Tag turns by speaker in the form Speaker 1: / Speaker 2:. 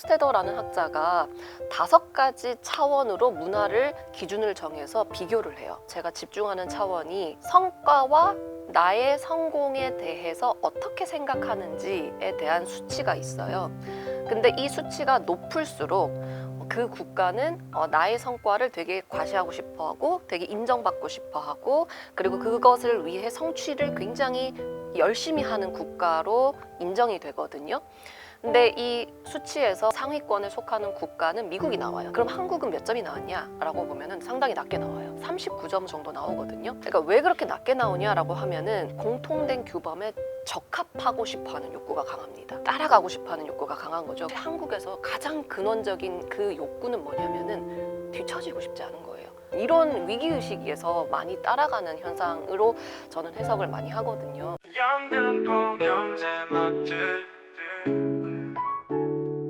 Speaker 1: 홉스테더라는 학자가 다섯 가지 차원으로 문화를 기준을 정해서 비교를 해요. 제가 집중하는 차원이 성과와 나의 성공에 대해서 어떻게 생각하는지에 대한 수치가 있어요. 근데 이 수치가 높을수록 그 국가는 어, 나의 성과를 되게 과시하고 싶어 하고 되게 인정받고 싶어 하고 그리고 그것을 위해 성취를 굉장히 열심히 하는 국가로 인정이 되거든요. 근데 이 수치에서 상위권에 속하는 국가는 미국이 나와요. 그럼 한국은 몇 점이 나왔냐라고 보면은 상당히 낮게 나와요. 39점 정도 나오거든요. 그러니까 왜 그렇게 낮게 나오냐라고 하면은 공통된 규범에 적합하고 싶어 하는 욕구가 강합니다. 따라가고 싶어 하는 욕구가 강한 거죠. 한국에서 가장 근원적인 그 욕구는 뭐냐면은 뒤처지고 싶지 않은 거예요. 이런 위기 의식에서 많이 따라가는 현상으로 저는 해석을 많이 하거든요.